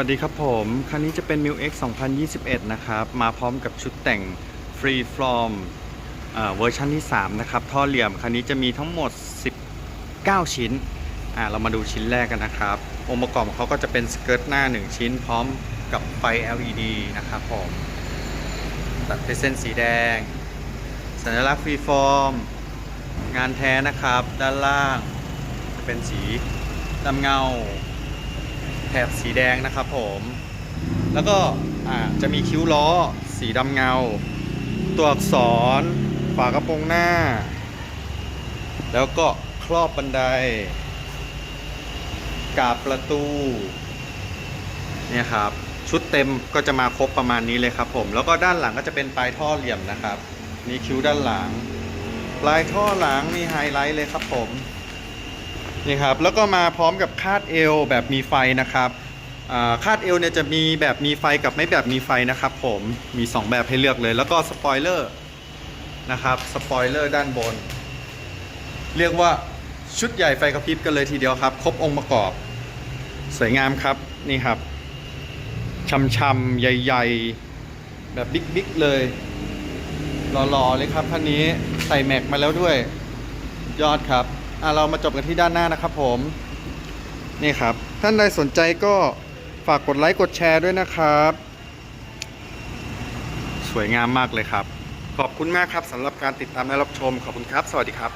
วัสดีครับผม คันนี้จะเป็น m i l X 2021 นะครับ มาพร้อมกับชุดแต่ง Free Form เวอร์ชันที่ 3 นะครับ ท่อเหลี่ยม คันนี้จะมีทั้งหมด 19 ชิ้น เรามาดูชิ้นแรกกันนะครับ องค์ประกอบเขาก็จะเป็นสเกิร์ตหน้า 1 ชิ้น พร้อมกับไฟ LED นะครับผม ตัดเป็นเส้นสีแดง สัญลักษณ์ Free Form งานแท้นะครับ ด้านล่าง จะเป็นสีดำเงา แถบสีแดงนะครับผม แล้วก็จะมีคิ้วล้อ สีดำเงา ตัวอักษร ฝากระโปรงหน้า แล้วก็ครอบบันได กาบประตู เนี่ยครับชุดเต็มก็จะมาครบประมาณนี้เลยครับผม แล้วก็ด้านหลังก็จะเป็นปลายท่อเหลี่ยมนะครับนี่คิ้วด้านหลัง ปลายท่อหลังมีไฮไลท์เลยครับผม นี่ครับแล้วก็มาพร้อมกับคาดเอวแบบมีไฟนะครับคาดเอวเนี่ยจะมีแบบมีไฟกับไม่แบบมีไฟนะครับ ผมมี 2 แบบให้เลือกเลย แล้วก็สปอยเลอร์นะครับสปอยเลอร์ด้านบน เรียกว่าชุดใหญ่ไฟกระพริบกันเลยทีเดียวครับ ครบองค์ประกอบ สวยงามครับนี่ครับช่ำๆใหญ่ ๆ แบบบิ๊กๆเลยหล่อๆเลยครับท่านนี้ใส่แม็กมาแล้วด้วย ยอดครับ เรามาจบกันที่ด้านหน้านะครับผมนี่ครับ ท่านใดสนใจก็ฝากกดไลค์กดแชร์ด้วยนะครับ สวยงามมากเลยครับ ขอบคุณมากครับสำหรับการติดตามและรับชมขอบคุณครับ สวัสดีครับ